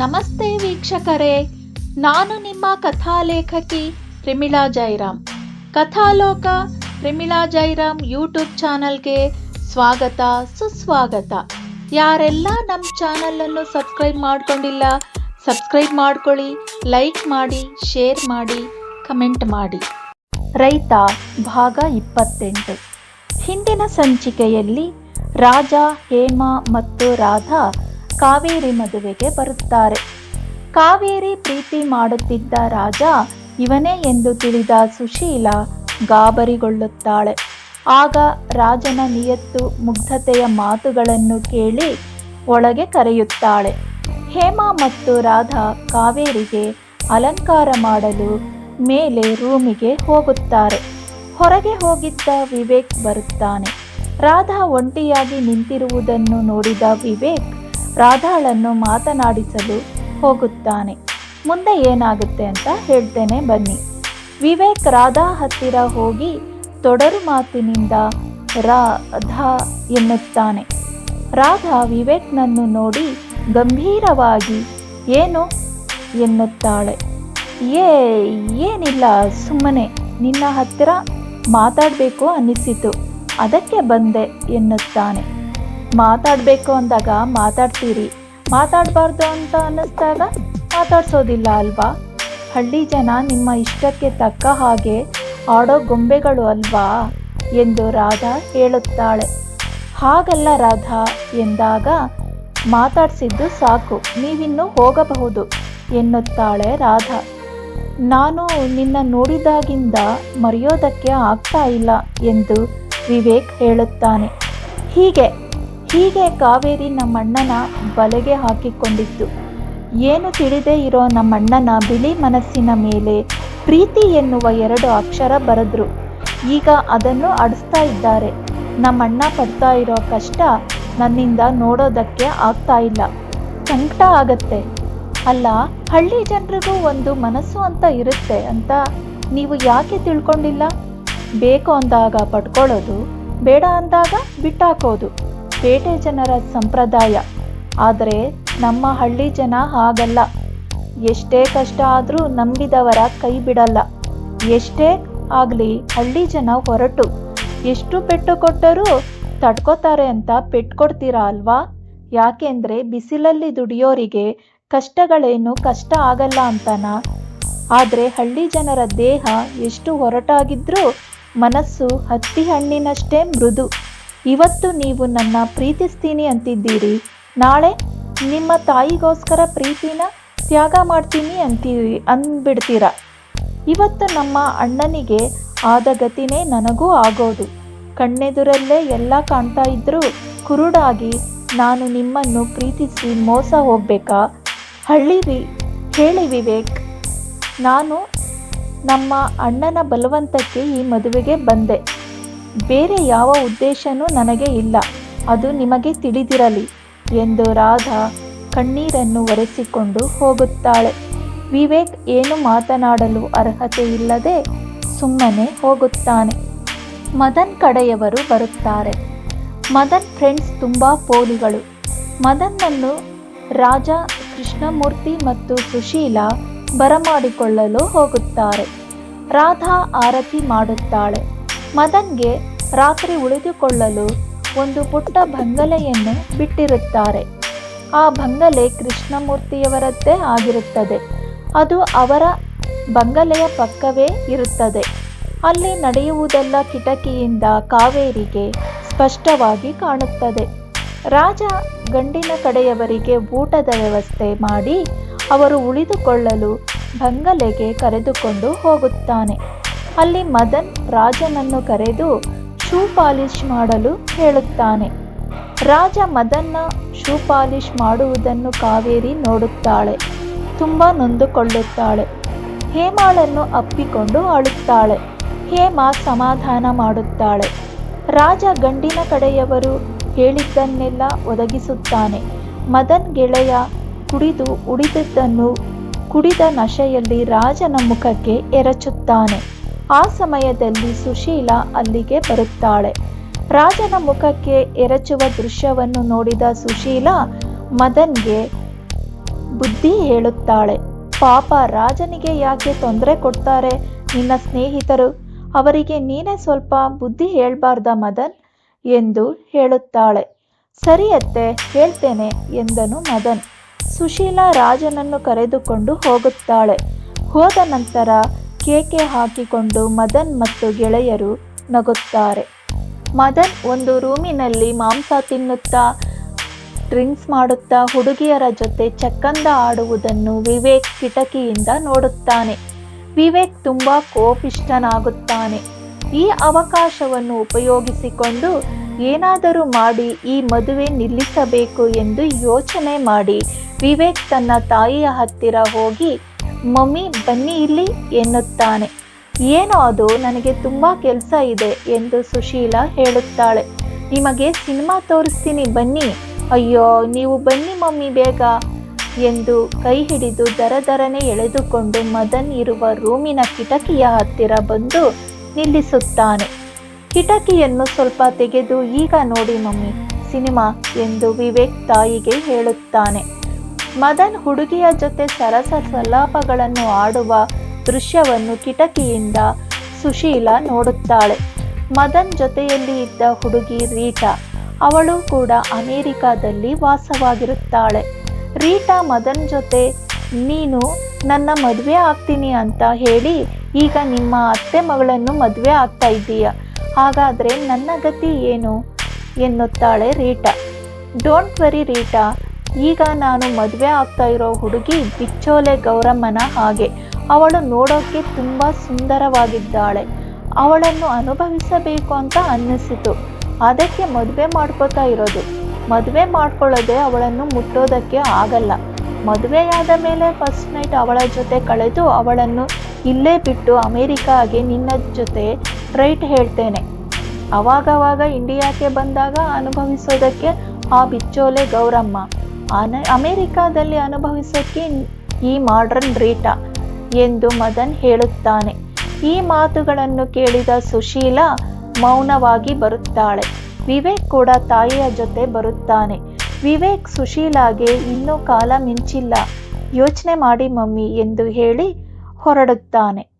ನಮಸ್ತೆ ವೀಕ್ಷಕರೇ, ನಾನು ನಿಮ್ಮ ಕಥಾಲೇಖಕಿ ಪ್ರಿಮಿಳಾ ಜೈರಾಮ್. ಕಥಾಲೋಕ ಪ್ರಿಮಿಳಾ ಜೈರಾಮ್ ಯೂಟ್ಯೂಬ್ ಚಾನಲ್ಗೆ ಸ್ವಾಗತ, ಸುಸ್ವಾಗತ. ಯಾರೆಲ್ಲ ನಮ್ಮ ಚಾನಲನ್ನು ಸಬ್ಸ್ಕ್ರೈಬ್ ಮಾಡ್ಕೊಂಡಿಲ್ಲ, ಸಬ್ಸ್ಕ್ರೈಬ್ ಮಾಡ್ಕೊಳ್ಳಿ, ಲೈಕ್ ಮಾಡಿ, ಶೇರ್ ಮಾಡಿ, ಕಮೆಂಟ್ ಮಾಡಿ. ರೈತ ಭಾಗ ಇಪ್ಪತ್ತೆಂಟು. ಹಿಂದಿನ ಸಂಚಿಕೆಯಲ್ಲಿ ರಾಜ ಹೇಮ ಮತ್ತು ರಾಧಾ ಕಾವೇರಿ ಮದುವೆಗೆ ಬರುತ್ತಾರೆ. ಕಾವೇರಿ ಪ್ರೀತಿ ಮಾಡುತ್ತಿದ್ದ ರಾಜ ಇವನೇ ಎಂದು ತಿಳಿದ ಸುಶೀಲ ಗಾಬರಿಗೊಳ್ಳುತ್ತಾಳೆ. ಆಗ ರಾಜನ ನಿಯತ್ತು, ಮುಗ್ಧತೆಯ ಮಾತುಗಳನ್ನು ಕೇಳಿ ಒಳಗೆ ಕರೆಯುತ್ತಾಳೆ. ಹೇಮಾ ಮತ್ತು ರಾಧಾ ಕಾವೇರಿಗೆ ಅಲಂಕಾರ ಮಾಡಲು ಮೇಲೆ ರೂಮಿಗೆ ಹೋಗುತ್ತಾರೆ. ಹೊರಗೆ ಹೋಗಿದ್ದ ವಿವೇಕ್ ಬರುತ್ತಾನೆ. ರಾಧಾ ಒಂಟಿಯಾಗಿ ನಿಂತಿರುವುದನ್ನು ನೋಡಿದ ವಿವೇಕ್ ರಾಧಾಳನ್ನು ಮಾತನಾಡಿಸಲು ಹೋಗುತ್ತಾನೆ. ಮುಂದೆ ಏನಾಗುತ್ತೆ ಅಂತ ಹೇಳ್ತೇನೆ ಬನ್ನಿ. ವಿವೇಕ್ ರಾಧಾ ಹತ್ತಿರ ಹೋಗಿ ತೊಡರು ಮಾತಿನಿಂದ ರಾಧಾ ಎನ್ನುತ್ತಾನೆ. ರಾಧಾ ವಿವೇಕ್ನನ್ನು ನೋಡಿ ಗಂಭೀರವಾಗಿ ಏನು ಎನ್ನುತ್ತಾಳೆ. ಏ, ಏನಿಲ್ಲ, ಸುಮ್ಮನೆ ನಿನ್ನ ಹತ್ತಿರ ಮಾತಾಡಬೇಕು ಅನ್ನಿಸಿತು. ಅದಕ್ಕೆ ಬಂದೆ ಎನ್ನುತ್ತಾನೆ. ಮಾತಾಡಬೇಕು ಅಂದಾಗ ಮಾತಾಡ್ತೀರಿ. ಮಾತಾಡಬಾರ್ದು ಅಂತ ಅನ್ನಿಸ್ದಾಗ ಮಾತಾಡ್ಸೋದಿಲ್ಲ ಅಲ್ವಾ? ಹಳ್ಳಿ ಜನ ನಿಮ್ಮ ಇಷ್ಟಕ್ಕೆ ತಕ್ಕ ಹಾಗೆ ಆಡೋ ಗೊಂಬೆಗಳು ಅಲ್ವಾ? ಎಂದು ರಾಧಾ ಹೇಳುತ್ತಾಳೆ. ಹಾಗಲ್ಲ ರಾಧಾ, ಎಂದಾಗ ಮಾತಾಡಿಸಿದ್ದು ಸಾಕು, ನೀವಿನ್ನು ಹೋಗಬಹುದು, ಎನ್ನುತ್ತಾಳೆ ರಾಧಾ. ನಾನು ನಿನ್ನ ನೋಡಿದಾಗಿಂದ ಮರೆಯೋದಕ್ಕೆ ಆಗ್ತಾ ಇಲ್ಲ, ಎಂದು ವಿವೇಕ್ ಹೇಳುತ್ತಾನೆ. ಹೀಗೆ ಹೀಗೆ ಕಾವೇರಿ ನಮ್ಮಣ್ಣನ ಬಲೆಗೆ ಹಾಕಿಕೊಂಡಿತ್ತು. ಏನು ತಿಳಿದೇ ಇರೋ ನಮ್ಮಣ್ಣನ ಬಿಳಿ ಮನಸ್ಸಿನ ಮೇಲೆ ಪ್ರೀತಿ ಎನ್ನುವ ಎರಡು ಅಕ್ಷರ ಬರೆದ್ರು. ಈಗ ಅದನ್ನು ಅಡಿಸ್ತಾ ಇದ್ದಾರೆ. ನಮ್ಮಣ್ಣ ಪಡ್ತಾ ಇರೋ ಕಷ್ಟ ನನ್ನಿಂದ ನೋಡೋದಕ್ಕೆ ಆಗ್ತಾ ಇಲ್ಲ. ಸಂಕಟ ಆಗತ್ತೆ. ಅಲ್ಲ, ಹಳ್ಳಿ ಜನರಿಗೂ ಒಂದು ಮನಸ್ಸು ಅಂತ ಇರುತ್ತೆ ಅಂತ ನೀವು ಯಾಕೆ ತಿಳ್ಕೊಂಡಿಲ್ಲ? ಬೇಕು ಅಂದಾಗ ಪಡ್ಕೊಳ್ಳೋದು, ಬೇಡ ಅಂದಾಗ ಬಿಟ್ಟಾಕೋದು. ಪೇಟೆ ಜನರ ಸಂಪ್ರದಾಯ. ಆದರೆ ನಮ್ಮ ಹಳ್ಳಿ ಜನ ಹಾಗಲ್ಲ. ಎಷ್ಟೇ ಕಷ್ಟ ಆದರೂ ನಂಬಿದವರ ಕೈ ಬಿಡಲ್ಲ. ಎಷ್ಟೇ ಆಗಲಿ ಹಳ್ಳಿ ಜನ ಹೊರಟು. ಎಷ್ಟು ಪೆಟ್ಟು ಕೊಟ್ಟರೂ ತಡ್ಕೋತಾರೆ ಅಂತ ಪೆಟ್ಟು ಕೊಡ್ತೀರಾ ಅಲ್ವಾ? ಯಾಕೆಂದ್ರೆ ಬಿಸಿಲಲ್ಲಿ ದುಡಿಯೋರಿಗೆ ಕಷ್ಟಗಳೇನು ಕಷ್ಟ ಆಗಲ್ಲ ಅಂತನ? ಆದರೆ ಹಳ್ಳಿ ಜನರ ದೇಹ ಎಷ್ಟು ಹೊರಟಾಗಿದ್ರೂ ಮನಸ್ಸು ಹತ್ತಿ ಹಣ್ಣಿನಷ್ಟೇ ಮೃದು. ಇವತ್ತು ನೀವು ನನ್ನ ಪ್ರೀತಿಸ್ತೀನಿ ಅಂತಿದ್ದೀರಿ. ನಾಳೆ ನಿಮ್ಮ ತಾಯಿಗೋಸ್ಕರ ಪ್ರೀತಿನ ತ್ಯಾಗ ಮಾಡ್ತೀನಿ ಅಂತೀರಿ ಅಂದ್ಬಿಡ್ತೀರ? ಇವತ್ತು ನಮ್ಮ ಅಣ್ಣನಿಗೆ ಆದ ಗತಿನೇ ನನಗೂ ಆಗೋದು. ಕಣ್ಣೆದುರಲ್ಲೇ ಎಲ್ಲ ಕಾಣ್ತಾ ಇದ್ದರೂ ಕುರುಡಾಗಿ ನಾನು ನಿಮ್ಮನ್ನು ಪ್ರೀತಿಸಿ ಮೋಸ ಹೋಗ್ಬೇಕಾ? ಹಳ್ಳಿ ವಿ, ಹೇಳಿ ವಿವೇಕ್. ನಾನು ನಮ್ಮ ಅಣ್ಣನ ಬಲವಂತಕ್ಕೆ ಈ ಮದುವೆಗೆ ಬಂದೆ. ಬೇರೆ ಯಾವ ಉದ್ದೇಶನೂ ನನಗೆ ಇಲ್ಲ. ಅದು ನಿಮಗೆ ತಿಳಿದಿರಲಿ ಎಂದು ರಾಧಾ ಕಣ್ಣೀರನ್ನು ಒರೆಸಿಕೊಂಡು ಹೋಗುತ್ತಾಳೆ. ವಿವೇಕ್ ಏನು ಮಾತನಾಡಲು ಅರ್ಹತೆ ಇಲ್ಲದೆ ಸುಮ್ಮನೆ ಹೋಗುತ್ತಾನೆ. ಮದನ್ ಕಡೆಯವರು ಬರುತ್ತಾರೆ. ಮದನ್ ಫ್ರೆಂಡ್ಸ್ ತುಂಬ ಪೋಲಿಗಳು. ಮದನ್ನನ್ನು ರಾಜ ಕೃಷ್ಣಮೂರ್ತಿ ಮತ್ತು ಸುಶೀಲ ಬರಮಾಡಿಕೊಳ್ಳಲು ಹೋಗುತ್ತಾರೆ. ರಾಧಾ ಆರತಿ ಮಾಡುತ್ತಾಳೆ. ಮದನ್ಗೆ ರಾತ್ರಿ ಉಳಿದುಕೊಳ್ಳಲು ಒಂದು ಪುಟ್ಟ ಬಂಗಲೆಯನ್ನು ಬಿಟ್ಟಿರುತ್ತಾರೆ. ಆ ಬಂಗಲೆ ಕೃಷ್ಣಮೂರ್ತಿಯವರದ್ದೇ ಆಗಿರುತ್ತದೆ. ಅದು ಅವರ ಬಂಗಲೆಯ ಪಕ್ಕವೇ ಇರುತ್ತದೆ. ಅಲ್ಲಿ ನಡೆಯುವುದೆಲ್ಲ ಕಿಟಕಿಯಿಂದ ಕಾವೇರಿಗೆ ಸ್ಪಷ್ಟವಾಗಿ ಕಾಣುತ್ತದೆ. ರಾಜ ಗಂಡಿನ ಕಡೆಯವರಿಗೆ ಊಟದ ವ್ಯವಸ್ಥೆ ಮಾಡಿ ಅವರು ಉಳಿದುಕೊಳ್ಳಲು ಬಂಗಲೆಗೆ ಕರೆದುಕೊಂಡು ಹೋಗುತ್ತಾನೆ. ಅಲ್ಲಿ ಮದನ್ ರಾಜನನ್ನು ಕರೆದು ಶೂ ಪಾಲಿಶ್ ಮಾಡಲು ಹೇಳುತ್ತಾನೆ. ರಾಜ ಮದನ್ನ ಶೂ ಪಾಲಿಶ್ ಮಾಡುವುದನ್ನು ಕಾವೇರಿ ನೋಡುತ್ತಾಳೆ. ತುಂಬ ನೊಂದುಕೊಳ್ಳುತ್ತಾಳೆ. ಹೇಮಾಳನ್ನು ಅಪ್ಪಿಕೊಂಡು ಅಳುತ್ತಾಳೆ. ಹೇಮ ಸಮಾಧಾನ ಮಾಡುತ್ತಾಳೆ. ರಾಜ ಗಂಡಿನ ಕಡೆಯವರು ಹೇಳಿದ್ದನ್ನೆಲ್ಲ ಒದಗಿಸುತ್ತಾನೆ. ಮದನ್ ಗೆಳೆಯ ಕುಡಿದು ಉಳಿದದ್ದನ್ನು ಕುಡಿದ ನಶೆಯಲ್ಲಿ ರಾಜನ ಮುಖಕ್ಕೆ ಎರಚುತ್ತಾನೆ. ಆ ಸಮಯದಲ್ಲಿ ಸುಶೀಲ ಅಲ್ಲಿಗೆ ಬರುತ್ತಾಳೆ. ರಾಜನ ಮುಖಕ್ಕೆ ಎರಚುವ ದೃಶ್ಯವನ್ನು ನೋಡಿದ ಸುಶೀಲ ಮದನ್ಗೆ ಬುದ್ಧಿ ಹೇಳುತ್ತಾಳೆ. ಪಾಪ ರಾಜನಿಗೆ ಯಾಕೆ ತೊಂದರೆ ಕೊಡ್ತಾರೆ? ನಿನ್ನ ಸ್ನೇಹಿತರು, ಅವರಿಗೆ ನೀನೇ ಸ್ವಲ್ಪ ಬುದ್ಧಿ ಹೇಳಬಾರ್ದ ಮದನ್? ಎಂದು ಹೇಳುತ್ತಾಳೆ. ಸರಿ ಅತ್ತೆ, ಹೇಳ್ತೇನೆ ಎಂದನು ಮದನ್. ಸುಶೀಲಾ ರಾಜನನ್ನು ಕರೆದುಕೊಂಡು ಹೋಗುತ್ತಾಳೆ. ಹೋದ ನಂತರ ಕೇಕೆ ಹಾಕಿಕೊಂಡು ಮದನ್ ಮತ್ತು ಗೆಳೆಯರು ನಗುತ್ತಾರೆ. ಮದನ್ ಒಂದು ರೂಮಿನಲ್ಲಿ ಮಾಂಸ ತಿನ್ನುತ್ತಾ, ಡ್ರಿಂಕ್ಸ್ ಮಾಡುತ್ತಾ, ಹುಡುಗಿಯರ ಜೊತೆ ಚಕ್ಕಂದ ಆಡುವುದನ್ನು ವಿವೇಕ್ ಕಿಟಕಿಯಿಂದ ನೋಡುತ್ತಾನೆ. ವಿವೇಕ್ ತುಂಬಾ ಕೋಪಿಷ್ಟನಾಗುತ್ತಾನೆ ಈ ಅವಕಾಶವನ್ನು ಉಪಯೋಗಿಸಿಕೊಂಡು ಏನಾದರೂ ಮಾಡಿ ಈ ಮದುವೆ ನಿಲ್ಲಿಸಬೇಕು ಎಂದು ಯೋಚನೆ ಮಾಡಿ ವಿವೇಕ್ ತನ್ನ ತಾಯಿಯ ಹತ್ತಿರ ಹೋಗಿ ಮಮ್ಮಿ, ಬನ್ನಿ ಇಲ್ಲಿ ಎನ್ನುತ್ತಾನೆ. ಏನೋ ಅದು ನನಗೆ ತುಂಬ ಕೆಲಸ ಇದೆ ಎಂದು ಸುಶೀಲಾ ಹೇಳುತ್ತಾಳೆ. ನಿಮಗೆ ಸಿನಿಮಾ ತೋರಿಸ್ತೀನಿ, ಬನ್ನಿ. ಅಯ್ಯೋ, ನೀವು ಬನ್ನಿ ಮಮ್ಮಿ ಬೇಗ ಎಂದು ಕೈ ಹಿಡಿದು ದರದರನೆ ಎಳೆದುಕೊಂಡು ಮದನ್ ಇರುವ ರೂಮಿನ ಕಿಟಕಿಯ ಹತ್ತಿರ ಬಂದು ನಿಲ್ಲಿಸುತ್ತಾನೆ. ಕಿಟಕಿಯನ್ನು ಸ್ವಲ್ಪ ತೆಗೆದು ಈಗ ನೋಡಿ ಮಮ್ಮಿ, ಸಿನಿಮಾ ಎಂದು ವಿವೇಕ್ ತಾಯಿಗೆ ಹೇಳುತ್ತಾನೆ. ಮದನ್ ಹುಡುಗಿಯ ಜೊತೆ ಸರಸ ಸಲ್ಲಾಪಗಳನ್ನು ಆಡುವ ದೃಶ್ಯವನ್ನು ಕಿಟಕಿಯಿಂದ ಸುಶೀಲ ನೋಡುತ್ತಾಳೆ. ಮದನ್ ಜೊತೆಯಲ್ಲಿ ಇದ್ದ ಹುಡುಗಿ ರೀಟಾ. ಅವಳು ಕೂಡ ಅಮೇರಿಕಾದಲ್ಲಿ ವಾಸವಾಗಿರುತ್ತಾಳೆ. ರೀಟಾ ಮದನ್ ಜೊತೆ, ನೀನು ನನ್ನ ಮದುವೆ ಆಗ್ತೀನಿ ಅಂತ ಹೇಳಿ, ಈಗ ನಿಮ್ಮ ಅತ್ತೆ ಮಗಳನ್ನು ಮದುವೆ ಆಗ್ತಾ ಇದ್ದೀಯ. ಹಾಗಾದರೆ ನನ್ನ ಗತಿ ಏನು? ಎನ್ನುತ್ತಾಳೆ ರೀಟಾ. Don't worry Rita. ಈಗ ನಾನು ಮದುವೆ ಆಗ್ತಾ ಇರೋ ಹುಡುಗಿ ಬಿಚ್ಚೋಲೆ ಗೌರಮ್ಮನ ಹಾಗೆ. ಅವಳು ನೋಡೋಕೆ ತುಂಬ ಸುಂದರವಾಗಿದ್ದಾಳೆ. ಅವಳನ್ನು ಅನುಭವಿಸಬೇಕು ಅಂತ ಅನ್ನಿಸಿತು. ಅದಕ್ಕೆ ಮದುವೆ ಮಾಡ್ಕೋತಾ ಇರೋದು. ಮದುವೆ ಮಾಡ್ಕೊಳ್ಳೋದೆ ಅವಳನ್ನು ಮುಟ್ಟೋದಕ್ಕೆ ಆಗಲ್ಲ. ಮದುವೆಯಾದ ಮೇಲೆ ಫಸ್ಟ್ ನೈಟ್ ಅವಳ ಜೊತೆ ಕಳೆದು ಅವಳನ್ನು ಇಲ್ಲೇ ಬಿಟ್ಟು ಅಮೇರಿಕಾಗೆ ನಿನ್ನ ಜೊತೆ ರೈಟ್ ಹೇಳ್ತೇನೆ. ಅವಾಗವಾಗ ಇಂಡಿಯಾಕ್ಕೆ ಬಂದಾಗ ಅನುಭವಿಸೋದಕ್ಕೆ ಆ ಬಿಚ್ಚೋಲೆ ಗೌರಮ್ಮ. ಅನ, ಅಮೆರಿಕಾದಲ್ಲಿ ಅನುಭವಿಸೋಕ್ಕೆ ಈ ಮಾಡ್ರನ್ ರೀಟಾ ಎಂದು ಮದನ್ ಹೇಳುತ್ತಾನೆ. ಈ ಮಾತುಗಳನ್ನು ಕೇಳಿದ ಸುಶೀಲಾ ಮೌನವಾಗಿ ಬರುತ್ತಾಳೆ. ವಿವೇಕ್ ಕೂಡ ತಾಯಿಯ ಜೊತೆ ಬರುತ್ತಾನೆ. ವಿವೇಕ್ ಸುಶೀಲಾಗೆ ಇನ್ನೂ ಕಾಲ ಮಿಂಚಿಲ್ಲ. ಯೋಚನೆ ಮಾಡಿ ಮಮ್ಮಿ ಎಂದು ಹೇಳಿ ಹೊರಡುತ್ತಾನೆ.